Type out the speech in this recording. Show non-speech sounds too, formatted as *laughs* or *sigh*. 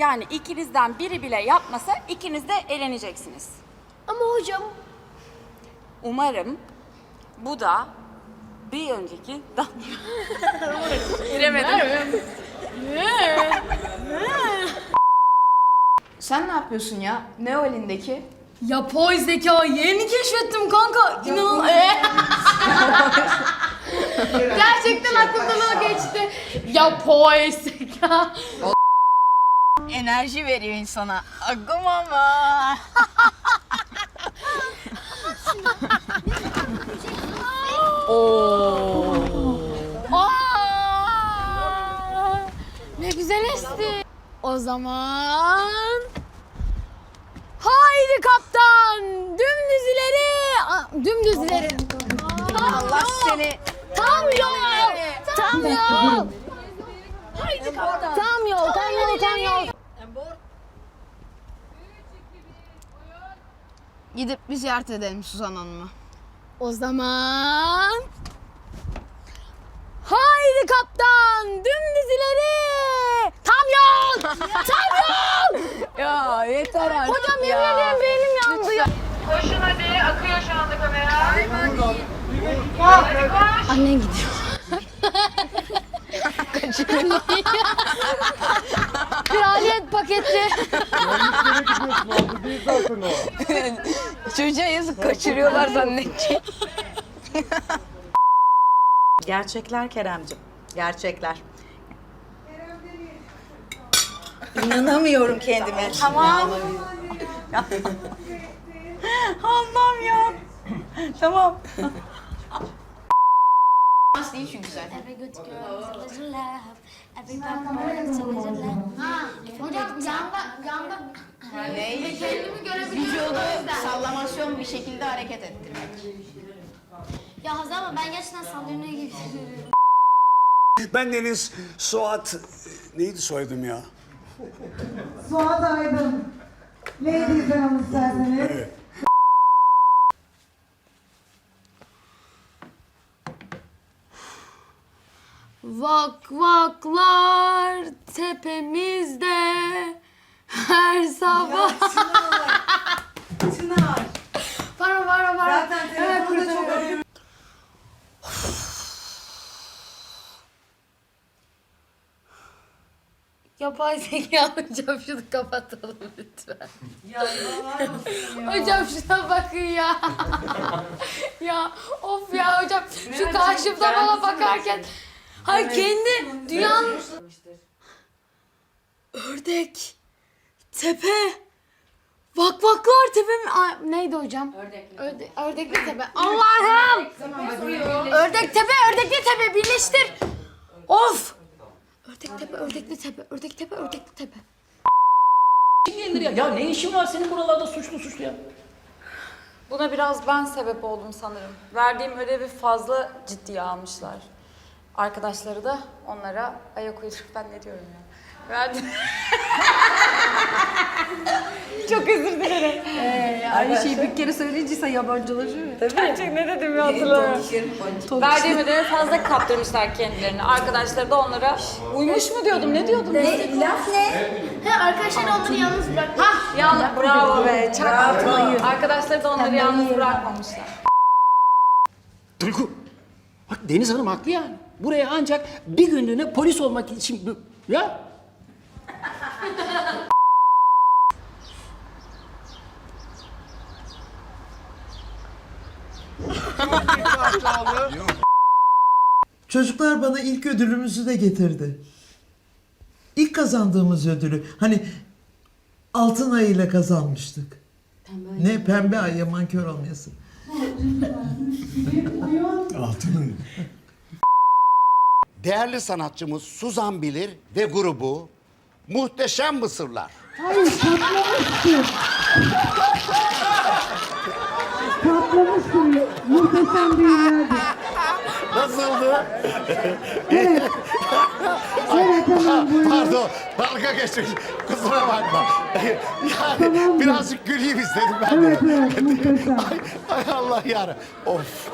Yani ikinizden biri bile yapmasa ikiniz de eleneceksiniz. Ama hocam Umarım bu da bir önceki da *laughs* giremedim. Sen ne yapıyorsun ya? Ne o elindeki? yapay zeka yeni keşfettim kanka. İnan. Ee? Gerçekten aklımdan o geçti. Yapay zeka. Enerji veriyor insana. Agım ama. Aa, ne güzel esti. O zaman Haydi kaptan! Dümdüz ileri! Aa, Dümdüz ileri. Allah seni. Tam yol! Tam yol! Haydi kaptan! Tam yol, tam yol, tam yol. Gidip bir ziyaret edelim Suzan Hanım'ı. O zaman Haydi kaptan! Dümdüz ileri! Tam yol! Tam yol! Ya yeter artık Hocam yemin ederim beynim yandı ya. Koşun hadi, akıyor şu anda kamera. Annen gidiyor. Kraliyet paketi. Çocuğa yazık kaçırıyorlar zannedecek. Gerçekler Keremcim. Gerçekler. İnanamıyorum kendime. Tamam. Allah'ım ya. tamam. değil çünkü zaten. Hocam yanda, yanda Ne? Vücudu sallamasyon bir şekilde hareket ettirmek. Ya Hazal ama ben gerçekten saldırmaya gidiyorum. Ben Deniz Suat neydi soyadım ya? Suat Aydın. Ladies Hanım isterseniz. Vak vaklar tepemizde her sabah. Çınar. Para para para. Zaten telefonda çok önemli. Yapay zeka hocam şunu kapatalım lütfen. Hocam şuna bakın ya. *laughs* ya of ya hocam şu karşımda bana bakarken Hayır kendi dünyanın Ördek Tepe Vakvaklar tepe mi? Ay, neydi hocam? Ördekli. Örde, ördekli tepe. Allah'ım! Ördek tepe, ördekli tepe birleştir. Of! Ördek tepe, ördekli tepe, ördek tepe, ördekli tepe. gelir ya. Ya ne işin var senin buralarda suçlu suçlu ya? Buna biraz ben sebep oldum sanırım. Verdiğim ödevi fazla ciddiye almışlar. Arkadaşları da onlara ayak uydurup ben ne diyorum ya. Verdim. *laughs* *laughs* Çok özür dilerim. Aynı şeyi bir kere söyleyince yabancılaşıyor ya. Gerçek ne dedim ya hatırlamıyorum. Verdiğim ödevi fazla kaptırmışlar kendilerini. Arkadaşları da onlara uymuş mu diyordum, ne diyordum? Ne? Laf ne? He arkadaşlar onları yalnız bırak. Hah, yalnız bravo be. Çak. Arkadaşları da onları yalnız bırakmamışlar. Duygu. Bak Deniz Hanım haklı yani. Buraya ancak bir günlüğüne polis olmak için... Ya Çocuklar bana ilk ödülümüzü de getirdi. İlk kazandığımız ödülü. Hani altın ayıyla kazanmıştık. ne pembe ay yaman kör olmayasın. Değerli sanatçımız Suzan Bilir ve grubu Muhteşem Mısırlar. Hayır. Nasıldı? *laughs* Evet tamam buyurun. Pardon, dalga geçmiş. Kusura bakma. Yani Tamamdır. birazcık güleyim istedim ben de. Evet evet muhteşem. *laughs* Ay, ay Allah yar. Of.